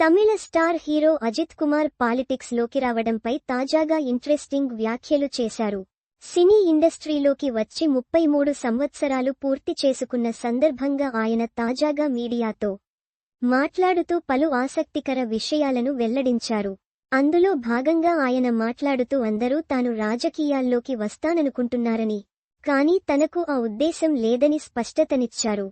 తమిళ star hero Ajith Kumar పాలిటిక్స్లోకి రావడంపై తాజాగా ఇంట్రెస్టింగ్ వ్యాఖ్యలు చేశారు. సినీ ఇండస్ట్రీలోకి వచ్చి ముప్పై మూడు సంవత్సరాలు పూర్తి చేసుకున్న సందర్భంగా ఆయన తాజాగా మీడియాతో మాట్లాడుతూ పలు ఆసక్తికర విషయాలను వెల్లడించారు. అందులో భాగంగా ఆయన మాట్లాడుతూ అందరూ తాను రాజకీయాల్లోకి వస్తాననుకుంటున్నారని కానీ తనకు ఆ ఉద్దేశం లేదని స్పష్టతనిచ్చారు.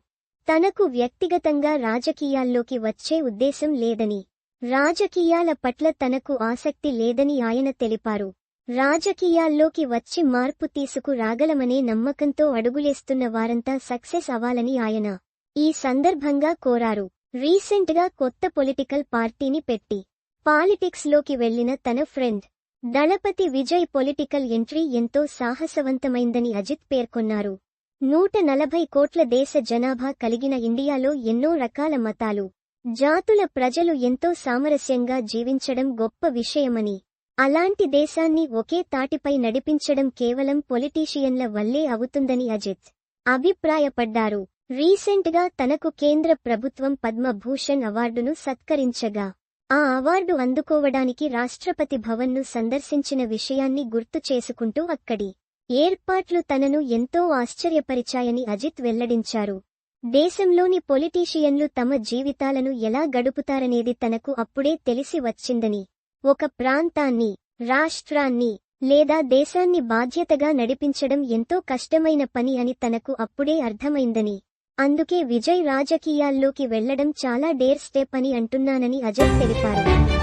తనకు వ్యక్తిగతంగా రాజకీయాల్లోకి వచ్చే ఉద్దేశం లేదని. రాజకీయాల పట్ల తనకు ఆసక్తి లేదని ఆయన తెలిపారు. రాజకీయాల్లోకి వచ్చి మార్పు తీసుకు రాగలమనే నమ్మకంతో అడుగులేస్తున్న వారంతా సక్సెస్ అవ్వాలని ఆయన ఈ సందర్భంగా కోరారు. రీసెంట్గా కొత్త పొలిటికల్ పార్టీని పెట్టి పాలిటిక్స్లోకి వెళ్ళిన తన friend Thalapathy Vijay political entry ఎంతో సాహసవంతమైందని అజిత్ పేర్కొన్నారు. నూట నలభై కోట్ల దేశ జనాభా కలిగిన ఇండియాలో ఎన్నో రకాల మతాలు. జాతుల ప్రజలు ఎంతో సామరస్యంగా జీవించడం గొప్ప విషయమని. అలాంటి దేశాన్ని ఒకే తాటిపై నడిపించడం కేవలం పొలిటీషియన్ల వల్లే అవుతుందని అజిత్ అభిప్రాయపడ్డారు. రీసెంట్గా తనకు కేంద్ర ప్రభుత్వం పద్మభూషణ్ అవార్డును సత్కరించగా ఆ అవార్డు అందుకోవడానికి రాష్ట్రపతి భవన్ను సందర్శించిన విషయాన్ని గుర్తు చేసుకుంటూ అక్కడి ఏర్పాట్లు తనను ఎంతో ఆశ్చర్యపరిచాయని అజిత్ వెల్లడించారు. దేశంలోని పొలిటీషియన్లు తమ జీవితాలను ఎలా గడుపుతారనేది తనకు అప్పుడే తెలిసి వచ్చిందని. ఒక ప్రాంతాన్ని రాష్ట్రాన్ని లేదా దేశాన్ని బాధ్యతగా నడిపించడం ఎంతో కష్టమైన పని అని తనకు అప్పుడే అర్థమైందని. అందుకే విజయ్ రాజకీయాల్లోకి వెళ్ళడం చాలా డేర్ స్టెప్ అని అంటున్నానని అజయ్ తెలిపారు.